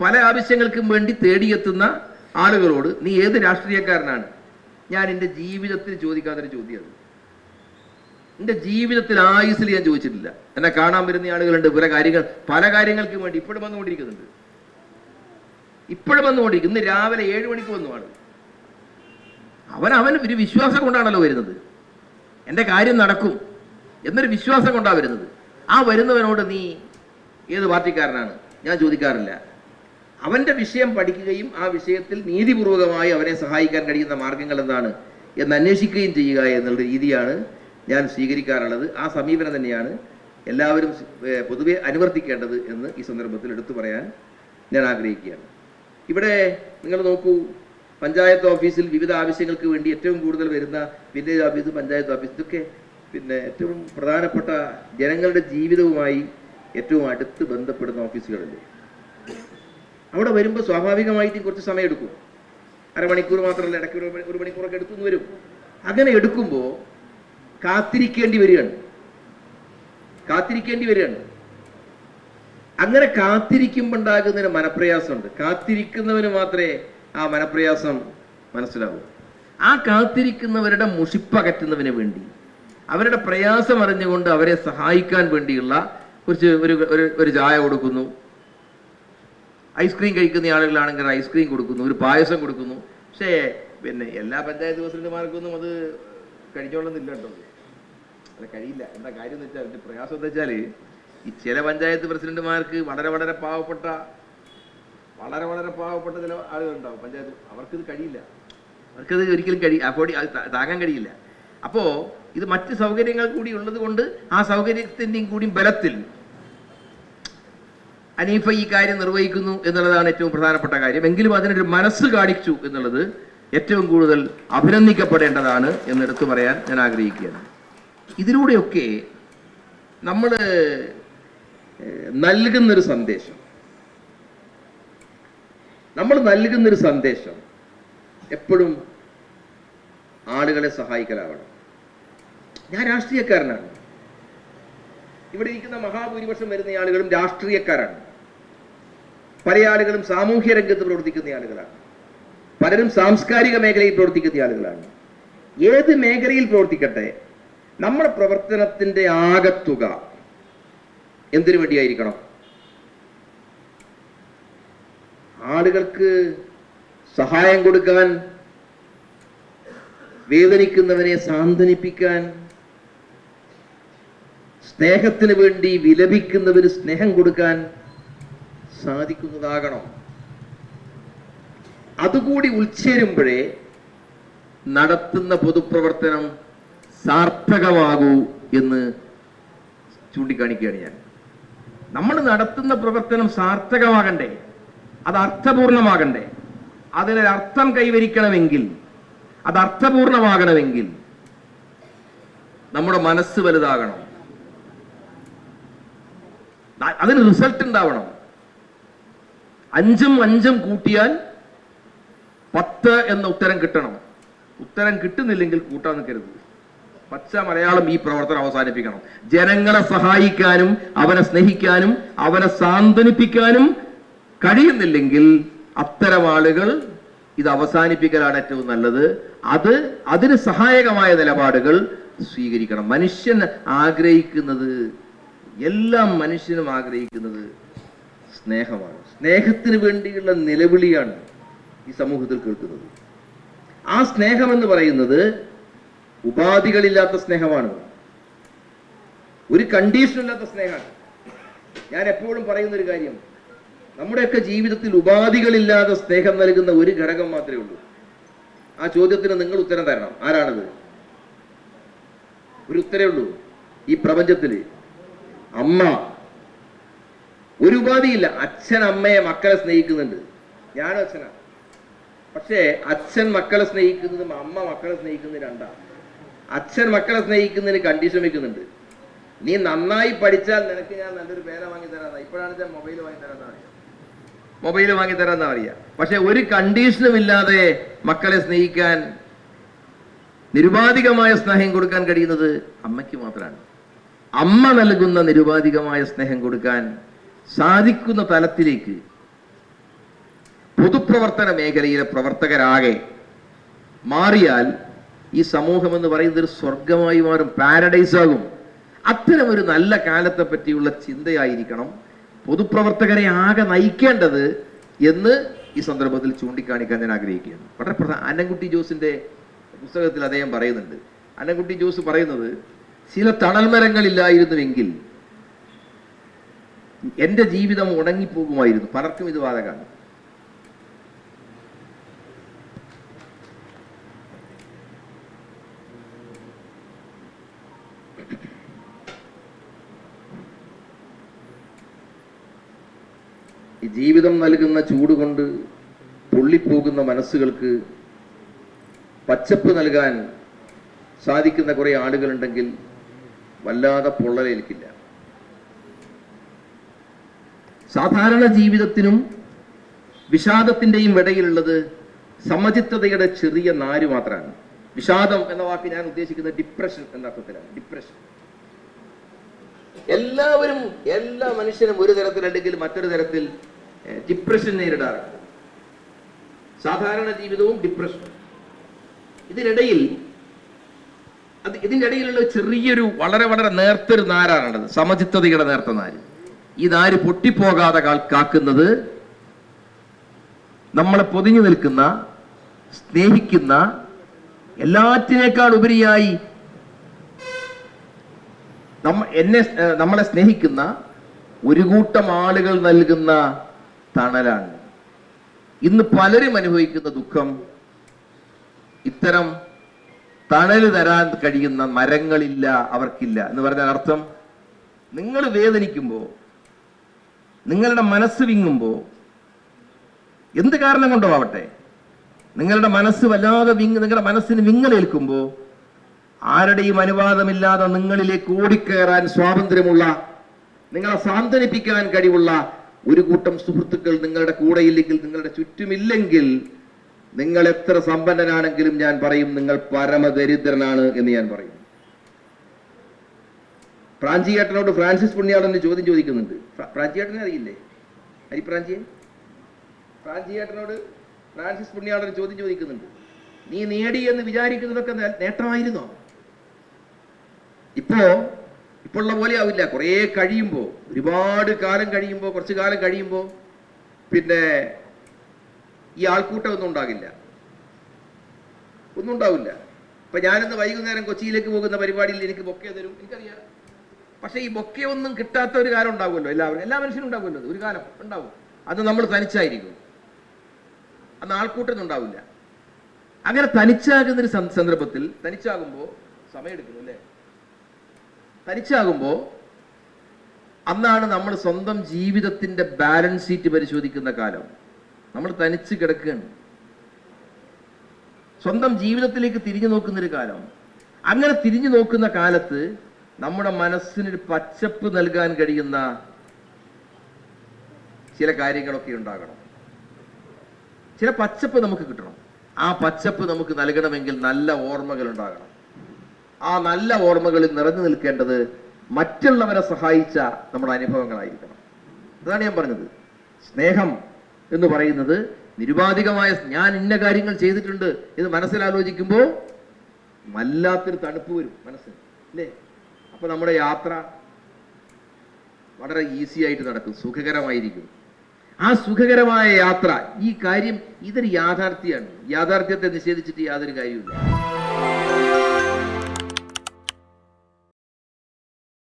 പല ആവശ്യങ്ങൾക്കും വേണ്ടി തേടിയെത്തുന്ന ആളുകളോട് നീ ഏത് രാഷ്ട്രീയക്കാരനാണ്? ഞാൻ എന്റെ ജീവിതത്തിൽ ചോദിക്കാത്തൊരു ചോദ്യം അത്. എന്റെ ജീവിതത്തിൽ ആയുസിൽ ഞാൻ ചോദിച്ചിട്ടില്ല. എന്നെ കാണാൻ വരുന്ന ആളുകളുണ്ട് പല കാര്യങ്ങൾ പല കാര്യങ്ങൾക്കും വേണ്ടി ഇപ്പോഴും വന്നുകൊണ്ടിരിക്കുന്നുണ്ട്. ഇപ്പോഴും വന്നുകൊണ്ടിരിക്കും ഇന്ന് രാവിലെ ഏഴ് മണിക്ക് വന്നു ആണ് അവൻ അവൻ ഒരു വിശ്വാസം കൊണ്ടാണല്ലോ വരുന്നത്. എന്റെ കാര്യം നടക്കും എന്നൊരു വിശ്വാസം കൊണ്ടാണ് വരുന്നത്. ആ വരുന്നവനോട് നീ ഏത് പാർട്ടിക്കാരനാണ്? ഞാൻ ചോദിക്കാറില്ല. അവന്റെ വിഷയം പഠിക്കുകയും ആ വിഷയത്തിൽ നീതിപൂർവകമായി അവനെ സഹായിക്കാൻ കഴിയുന്ന മാർഗങ്ങൾ എന്താണ് എന്ന് അന്വേഷിക്കുകയും ചെയ്യുക എന്നുള്ള രീതിയാണ് ഞാൻ സ്വീകരിക്കാറുള്ളത്. ആ സമീപനം തന്നെയാണ് എല്ലാവരും പൊതുവെ അനുവർത്തിക്കേണ്ടത് എന്ന് ഈ സന്ദർഭത്തിൽ എടുത്തു പറയാൻ ഞാൻ ആഗ്രഹിക്കുകയാണ്. ഇവിടെ നിങ്ങൾ നോക്കൂ പഞ്ചായത്ത് ഓഫീസിൽ വിവിധ ആവശ്യങ്ങൾക്ക് വേണ്ടി ഏറ്റവും കൂടുതൽ വരുന്ന വില്ലേജ് ഓഫീസ് പഞ്ചായത്ത് ഓഫീസ് ഇതൊക്കെ പിന്നെ ഏറ്റവും പ്രധാനപ്പെട്ട ജനങ്ങളുടെ ജീവിതവുമായി ഏറ്റവും അടുത്ത് ബന്ധപ്പെടുന്ന ഓഫീസുകളല്ലേ? അവിടെ വരുമ്പോൾ സ്വാഭാവികമായിട്ടും കുറച്ച് സമയം എടുക്കും. അരമണിക്കൂർ മാത്രമല്ല ഇടയ്ക്ക് ഒരു മണി- ഒരു മണിക്കൂറൊക്കെ എടുത്തു വരും. അങ്ങനെ എടുക്കുമ്പോൾ കാത്തിരിക്കേണ്ടി വരികയാണ്. കാത്തിരിക്കേണ്ടി വരികയാണ്. അങ്ങനെ കാത്തിരിക്കുമ്പോൾ ഉണ്ടാകുന്നതിന് മനപ്രയാസമുണ്ട്. കാത്തിരിക്കുന്നവന് മാത്രമേ ആ മനപ്രയാസം മനസ്സിലാവൂ. ആ കാത്തിരിക്കുന്നവരുടെ മുഷിപ്പകറ്റുന്നതിന് വേണ്ടി അവരുടെ പ്രയാസം അറിഞ്ഞുകൊണ്ട് അവരെ സഹായിക്കാൻ വേണ്ടിയുള്ള കുറച്ച് ഒരു ഒരു ചായ കൊടുക്കുന്നു. ഐസ്ക്രീം കഴിക്കുന്ന ആളുകളാണെങ്കിൽ ഐസ്ക്രീം കൊടുക്കുന്നു ഒരു പായസം കൊടുക്കുന്നു. പക്ഷേ പിന്നെ എല്ലാ പഞ്ചായത്ത് പ്രസിഡന്റുമാർക്കൊന്നും അത് കഴിച്ചോളുന്നില്ല കേട്ടോ. അല്ല കഴിയില്ല. എന്താ കാര്യം എന്ന് വെച്ചാൽ അതിന്റെ പ്രയാസം എന്ന് വെച്ചാൽ ഈ ചില പഞ്ചായത്ത് പ്രസിഡന്റുമാർക്ക് വളരെ വളരെ പാവപ്പെട്ട വളരെ വളരെ പാവപ്പെട്ട ചില ആളുകളുണ്ടാവും. പഞ്ചായത്ത് അവർക്കിത് കഴിയില്ല. അവർക്കത് ഒരിക്കലും കഴി അഫോർഡ് താങ്ങാൻ കഴിയില്ല. അപ്പോൾ ഇത് മറ്റ് സൗകര്യങ്ങൾ കൂടി ഉള്ളത് കൊണ്ട് ആ സൗകര്യത്തിന്റെയും കൂടി ബലത്തിൽ അനീഫ ഈ കാര്യം നിർവഹിക്കുന്നു എന്നുള്ളതാണ് ഏറ്റവും പ്രധാനപ്പെട്ട കാര്യം. എങ്കിലും അതിനൊരു മനസ്സ് കാണിച്ചു എന്നുള്ളത് ഏറ്റവും കൂടുതൽ അഭിനന്ദിക്കപ്പെടേണ്ടതാണ് എന്ന് എടുത്തു പറയാൻ ഞാൻ ആഗ്രഹിക്കുകയാണ്. ഇതിലൂടെയൊക്കെ നമ്മൾ നൽകുന്നൊരു സന്ദേശം. നമ്മൾ നൽകുന്നൊരു സന്ദേശം എപ്പോഴും ആളുകളെ സഹായിക്കലാവണം. ഞാൻ രാഷ്ട്രീയക്കാരനാണ്. ഇവിടെ ഇരിക്കുന്ന മഹാഭൂരിപക്ഷം വരുന്ന ആളുകളും രാഷ്ട്രീയക്കാരാണ്. പല ആളുകളും സാമൂഹ്യ രംഗത്ത് പ്രവർത്തിക്കുന്ന ആളുകളാണ്. പലരും സാംസ്കാരിക മേഖലയിൽ പ്രവർത്തിക്കുന്ന ആളുകളാണ്. ഏത് മേഖലയിൽ പ്രവർത്തിക്കട്ടെ നമ്മുടെ പ്രവർത്തനത്തിന്റെ ആകത്തുക എന്തിനു വേണ്ടിയായിരിക്കണം? ആളുകൾക്ക് സഹായം കൊടുക്കാൻ വേദനിക്കുന്നവനെ സാന്ത്വനിപ്പിക്കാൻ സ്നേഹത്തിന് വേണ്ടി വിലപിക്കുന്നവര് സ്നേഹം കൊടുക്കാൻ സാധിക്കുന്നതാകണം. അതുകൂടി ഉൾച്ചേരുമ്പോഴേ നടത്തുന്ന പൊതുപ്രവർത്തനം സാർത്ഥകമാകൂ എന്ന് ചൂണ്ടിക്കാണിക്കുകയാണ് ഞാൻ. നമ്മൾ നടത്തുന്ന പ്രവർത്തനം സാർത്ഥകമാകണ്ടേ അത് അർത്ഥപൂർണമാകണ്ടേ അതിനൊരർത്ഥം കൈവരിക്കണമെങ്കിൽ അത് അർത്ഥപൂർണമാകണമെങ്കിൽ നമ്മുടെ മനസ്സ് വലുതാകണം. അതിന് റിസൾട്ട് ഉണ്ടാവണം. അഞ്ചും അഞ്ചും കൂട്ടിയാൽ പത്ത് എന്ന ഉത്തരം കിട്ടണം. ഉത്തരം കിട്ടുന്നില്ലെങ്കിൽ കൂട്ടാൻ നിൽക്കരുത്. പച്ച മലയാളം ഈ പ്രവർത്തനം അവസാനിപ്പിക്കണം. ജനങ്ങളെ സഹായിക്കാനും അവനെ സ്നേഹിക്കാനും അവനെ സാന്ത്വനിപ്പിക്കാനും കഴിയുന്നില്ലെങ്കിൽ അത്തരം ആളുകൾ ഇത് അവസാനിപ്പിക്കലാണ് ഏറ്റവും നല്ലത്. അത് അതിന് സഹായകമായ നിലപാടുകൾ സ്വീകരിക്കണം. മനുഷ്യൻ ആഗ്രഹിക്കുന്നത് എല്ലാം മനുഷ്യനും ആഗ്രഹിക്കുന്നത് സ്നേഹമാണ്. സ്നേഹത്തിന് വേണ്ടിയുള്ള നിലവിളിയാണ് ഈ സമൂഹത്തിൽ കേൾക്കുന്നത്. ആ സ്നേഹം എന്ന് പറയുന്നത് ഉപാധികളില്ലാത്ത സ്നേഹമാണ്. ഒരു കണ്ടീഷനില്ലാത്ത സ്നേഹമാണ്. ഞാൻ എപ്പോഴും പറയുന്ന ഒരു കാര്യം. നമ്മുടെയൊക്കെ ജീവിതത്തിൽ ഉപാധികളില്ലാതെ സ്നേഹം നൽകുന്ന ഒരു ഘടകം മാത്രമേ ഉള്ളൂ. ആ ചോദ്യത്തിന് നിങ്ങൾ ഉത്തരം തരണം. ആരാണത്? ഒരു ഉത്തരേ ഉള്ളൂ. ഈ പ്രപഞ്ചത്തിൽ അമ്മ ഒരു ഉപാധിയില്ല. അച്ഛൻ അമ്മയെ മക്കളെ സ്നേഹിക്കുന്നുണ്ട്. ഞാനും അച്ഛനാ പക്ഷേ അച്ഛൻ മക്കളെ സ്നേഹിക്കുന്നതും അമ്മ മക്കളെ സ്നേഹിക്കുന്നതും രണ്ടാണ്. അച്ഛൻ മക്കളെ സ്നേഹിക്കുന്നതിന് കണ്ടീഷൻ വെക്കുന്നുണ്ട് നീ നന്നായി പഠിച്ചാൽ നിനക്ക് ഞാൻ നല്ലൊരു പേന വാങ്ങി തരാന്നാ ഇപ്പോഴാണ് ഞാൻ മൊബൈൽ വാങ്ങി തരാന്നാ അറിയാം. മൊബൈൽ വാങ്ങി തരാന്നാ അറിയാം. പക്ഷെ ഒരു കണ്ടീഷനും ഇല്ലാതെ മക്കളെ സ്നേഹിക്കാൻ നിരുപാധികമായ സ്നേഹം കൊടുക്കാൻ കഴിയുന്നത് അമ്മയ്ക്ക് മാത്രമാണ്. അമ്മ നൽകുന്ന നിരുപാധികമായ സ്നേഹം കൊടുക്കാൻ സാധിക്കുന്ന തലത്തിലേക്ക് പൊതുപ്രവർത്തന മേഖലയിലെ പ്രവർത്തകരാകെ മാറിയാൽ ഈ സമൂഹം എന്ന് പറയുന്നത് ഒരു സ്വർഗമായി മാറും പാരഡൈസ് ആകും. അത്തരം ഒരു നല്ല കാലത്തെ പറ്റിയുള്ള ചിന്തയായിരിക്കണം പൊതുപ്രവർത്തകരെ ആകെ നയിക്കേണ്ടത് എന്ന് ഈ സന്ദർഭത്തിൽ ചൂണ്ടിക്കാണിക്കാൻ ഞാൻ ആഗ്രഹിക്കുകയാണ്. വളരെ പ്രധാന അന്നൻകുട്ടി ജോസിന്റെ പുസ്തകത്തിൽ അദ്ദേഹം പറയുന്നുണ്ട്. അന്നൻകുട്ടി ജോസ് പറയുന്നത് ചില തണൽമരങ്ങളില്ലായിരുന്നുവെങ്കിൽ എന്റെ ജീവിതം ഉണങ്ങിപ്പോകുമായിരുന്നു. പലർക്കും ഇത് ബാധകമാണ്. ജീവിതം നൽകുന്ന ചൂട് കൊണ്ട് പൊള്ളിപ്പോകുന്ന മനസ്സുകൾക്ക് പച്ചപ്പ് നൽകാൻ സാധിക്കുന്ന കുറെ ആളുകളുണ്ടെങ്കിൽ വല്ലാതെ പൊള്ളലേൽക്കില്ല. സാധാരണ ജീവിതത്തിനും വിഷാദത്തിന്റെയും ഇടയിലുള്ളത് സമചിത്തതയുടെ ചെറിയ നാര് മാത്രമാണ്. വിഷാദം എന്ന വാക്ക് ഞാൻ ഉദ്ദേശിക്കുന്നത് ഡിപ്രഷൻ എന്ന അർത്ഥത്തിലാണ്. ഡിപ്രഷൻ എല്ലാവരും എല്ലാ മനുഷ്യനും ഒരു തരത്തിൽ അല്ലെങ്കിൽ മറ്റൊരു തരത്തിൽ ഡിപ്രഷൻ നേരിടാറുണ്ട്. സാധാരണ ജീവിതവും ഡിപ്രഷൻ ഇതിനിടയിൽ അത് ഇതിന്റെ ഇടയിലുള്ള ചെറിയൊരു വളരെ വളരെ നേർത്തൊരു നാരാണുള്ളത്. സമചിത്തതയുടെ നേർത്ത നാര്. നാര് പൊട്ടിപ്പോകാതെ കാക്കുന്നത്? നമ്മളെ പൊതിഞ്ഞു നിൽക്കുന്ന സ്നേഹിക്കുന്ന എല്ലാറ്റിനേക്കാൾ ഉപരിയായി എന്നെ നമ്മളെ സ്നേഹിക്കുന്ന ഒരു കൂട്ടം ആളുകൾ നൽകുന്ന തണലാണ്. ഇന്ന് പലരും അനുഭവിക്കുന്ന ദുഃഖം ഇത്തരം തണൽ തരാൻ കഴിയുന്ന മരങ്ങളില്ല അവർക്കില്ല എന്ന് പറഞ്ഞാൽ അർത്ഥം നിങ്ങൾ വേദനിക്കുമ്പോ നിങ്ങളുടെ മനസ്സ് വിങ്ങുമ്പോൾ എന്ത് കാരണം കൊണ്ടോ ആവട്ടെ നിങ്ങളുടെ മനസ്സ് വല്ലാതെ വിങ് നിങ്ങളുടെ മനസ്സിന് വിങ്ങലേൽക്കുമ്പോൾ ആരുടെയും അനുവാദമില്ലാതെ നിങ്ങളിലേക്ക് ഓടിക്കയറാൻ സ്വാതന്ത്ര്യമുള്ള നിങ്ങളെ സാന്ത്വനിപ്പിക്കാൻ കഴിവുള്ള ഒരു കൂട്ടം സുഹൃത്തുക്കൾ നിങ്ങളുടെ കൂടെയില്ലെങ്കിൽ നിങ്ങളുടെ ചുറ്റുമില്ലെങ്കിൽ നിങ്ങൾ എത്ര സമ്പന്നനാണെങ്കിലും ഞാൻ പറയും നിങ്ങൾ പരമദരിദ്രനാണ് എന്ന് ഞാൻ പറയും. പ്രാഞ്ചിയേട്ടനോട് ഫ്രാൻസിസ് പുണ്യാളൻ ചോദ്യം ചോദിക്കുന്നുണ്ട്. പ്രാഞ്ചി പ്രാഞ്ചിയേട്ടനെ അറിയില്ലേ? ഹരിപ്രാഞ്ചിയെ പ്രാഞ്ചിയേട്ടനോട് ഫ്രാൻസിസ് പുണ്യാളൻ ചോദ്യം ചോദിക്കുന്നുണ്ട്. നീ നേടി എന്ന് വിചാരിക്കുന്നതൊക്കെ നേട്ടമായിരുന്നോ? ഇപ്പോ ഇപ്പോഴുള്ള പോലെ ആവില്ല. കുറേ കഴിയുമ്പോൾ ഒരുപാട് കാലം കഴിയുമ്പോൾ കുറച്ച് കാലം കഴിയുമ്പോൾ പിന്നെ ഈ ആൾക്കൂട്ടം ഒന്നും ഉണ്ടാകില്ല. ഒന്നും ഉണ്ടാവില്ല. ഇപ്പൊ ഞാനിന്ന് വൈകുന്നേരം കൊച്ചിയിലേക്ക് പോകുന്ന പരിപാടിയിൽ എനിക്ക് ബൊക്കെ തരും. എനിക്കറിയാം. പക്ഷെ ഈ ബൊക്കെ ഒന്നും കിട്ടാത്ത ഒരു കാലം ഉണ്ടാവുമല്ലോ. എല്ലാവരും എല്ലാ മനുഷ്യനും ഉണ്ടാവുമല്ലോ ഒരു കാലം ഉണ്ടാവും. അത് നമ്മൾ തനിച്ചായിരിക്കും. അന്ന് ആൾക്കൂട്ടൊന്നും ഉണ്ടാവില്ല. അങ്ങനെ തനിച്ചാകുന്ന ഒരു സന്ദ- സന്ദർഭത്തിൽ തനിച്ചാകുമ്പോൾ സമയമെടുക്കുന്നു അല്ലേ? തനിച്ചാകുമ്പോൾ അന്നാണ് നമ്മൾ സ്വന്തം ജീവിതത്തിന്റെ ബാലൻസ് ഷീറ്റ് പരിശോധിക്കുന്ന കാലം. നമ്മൾ തനിച്ച് കിടക്കുകയാണ്. സ്വന്തം ജീവിതത്തിലേക്ക് തിരിഞ്ഞു നോക്കുന്ന ഒരു കാലം. അങ്ങനെ തിരിഞ്ഞു നോക്കുന്ന കാലത്ത് നമ്മുടെ മനസ്സിനൊരു പച്ചപ്പ് നൽകാൻ കഴിയുന്ന ചില കാര്യങ്ങളൊക്കെ ഉണ്ടാകണം. ചില പച്ചപ്പ് നമുക്ക് കിട്ടണം. ആ പച്ചപ്പ് നമുക്ക് നൽകണമെങ്കിൽ നല്ല ഓർമ്മകൾ ഉണ്ടാകണം. ആ നല്ല ഓർമ്മകളിൽ നിറഞ്ഞു നിൽക്കേണ്ടത് മറ്റുള്ളവരെ സഹായിച്ച നമ്മുടെ അനുഭവങ്ങളായിരിക്കണം. അതാണ് ഞാൻ പറഞ്ഞത്. സ്നേഹം എന്ന് പറയുന്നത് നിരുപാധികമായ ഞാൻ ഇന്ന കാര്യങ്ങൾ ചെയ്തിട്ടുണ്ട് എന്ന് മനസ്സിലാലോചിക്കുമ്പോൾ വല്ലാത്തൊരു തണുപ്പ് വരും മനസ്സിന് അല്ലേ? അപ്പൊ നമ്മുടെ യാത്ര വളരെ ഈസി ആയിട്ട് നടക്കും സുഖകരമായിരിക്കും. ആ സുഖകരമായ യാത്ര ഈ കാര്യം ഇതൊരു യാഥാർത്ഥ്യമാണ്. യാഥാർത്ഥ്യത്തെ നിഷേധിച്ചിട്ട് യാതൊരു കാര്യമില്ല